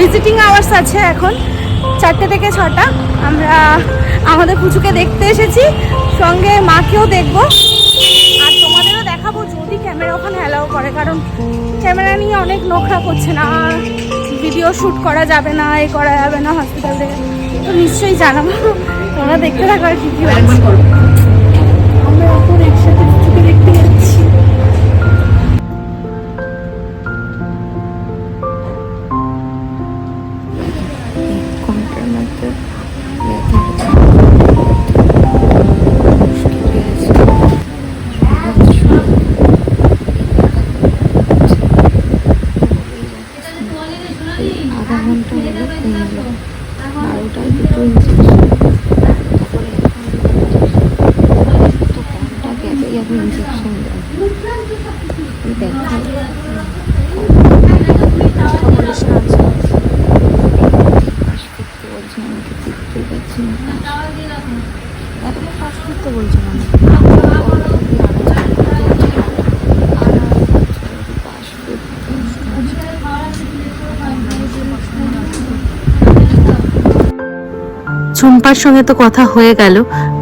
Visiting hours আছে এখন। চারটে থেকে ছটা। আমরা আমাদের পুচুকে দেখতে এসেছি। সঙ্গে মাকেও দেখব। আর তোমাদেরও দেখাবো যদি ক্যামেরা ওখানে অ্যালাউ করে। কারণ ক্যামেরা নিয়ে অনেক নোখরা করছে না। ভিডিও শ্যুট করা যাবে না, এ করা যাবে না হসপিটাল থেকে। তো নিশ্চয়ই জানাব। তোমরা দেখতে থাকো আর কি কি আধা ঘণ্টা হলো কমলো বারোটায় দুটো ইঞ্জেকশন তো কোনটা গেলেই আমি ইঞ্জেকশন করতে বলছে আমাকে না। এখনও পাশ করতে ঝুম্পার সঙ্গে তো কথা হয়ে গেল।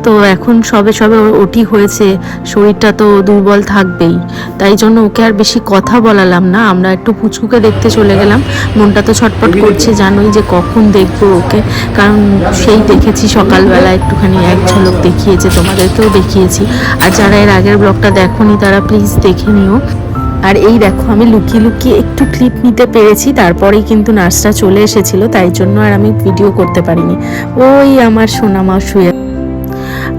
তো এখন সবে সবে ওটি হয়েছে, শরীরটা তো দুর্বল থাকবেই। তাই জন্য ওকে আর বেশি কথা বলালাম না। আমরা একটু পুচকুকে দেখতে চলে গেলাম। মনটা তো ছটপট করছে, জানোই যে কখন দেখব ওকে। কারণ সেই দেখেছি সকালবেলা, একটুখানি এক ঝলক দেখিয়েছে, তোমাদেরকেও দেখিয়েছি। আর যারা এর আগের ব্লগটা দেখোনি, তারা প্লিজ দেখে নিও। আর এই দেখো, আমি লুকিয়ে লুকিয়ে একটু ক্লিপ নিতে পেরেছি, তারপরেই কিন্তু নার্সটা চলে এসেছিল, তাই জন্য আর আমি ভিডিও করতে পারিনি। ওই আমার সোনামা শুয়ে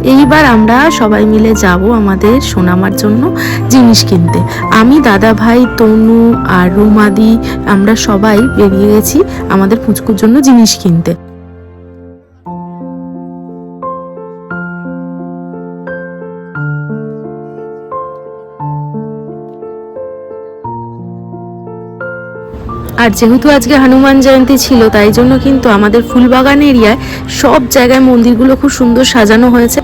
এইবার আমরা সবাই মিলে যাব আমাদের সোনামার জন্য জিনিস কিনতে। আমি, দাদা ভাই, তনু আর রুমাদি, আমরা সবাই বেরিয়ে গেছি আমাদের পুচকুর জন্য জিনিস কিনতে। আর যেহেতু আজকে হনুমান জয়ন্তী ছিল, তাই জন্য কিন্তু আমাদের ফুলবাগান এরিয়ায় সব জায়গায় মন্দিরগুলো খুব সুন্দর সাজানো হয়েছে।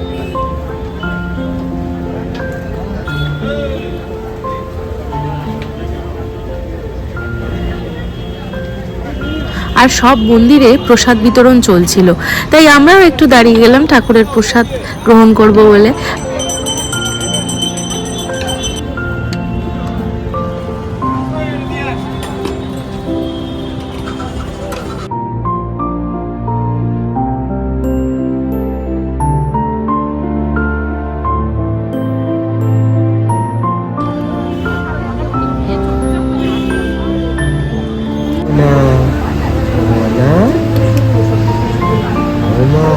আর সব মন্দিরে প্রসাদ বিতরণ চলছিল। তাই আমরাও একটু দাঁড়িয়ে গেলাম ঠাকুরের প্রসাদ গ্রহণ করব বলে। মা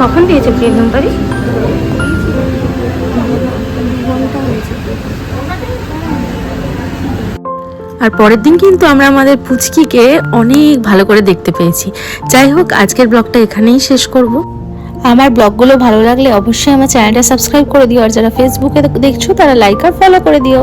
কখন দিয়েছে প্রিয় নাম্বারই আর পরের দিন কিন্তু আমরা আমাদের পুচকিকে অনেক ভালো করে দেখতে পেয়েছি। যাই হোক আজকের ব্লগটা এখানেই শেষ করব। আমার ব্লগগুলো ভালো লাগলে অবশ্যই আমার চ্যানেলটা সাবস্ক্রাইব করে দিও আর যারা ফেসবুকে দেখছ তারা লাইক আর ফলো করে দিও।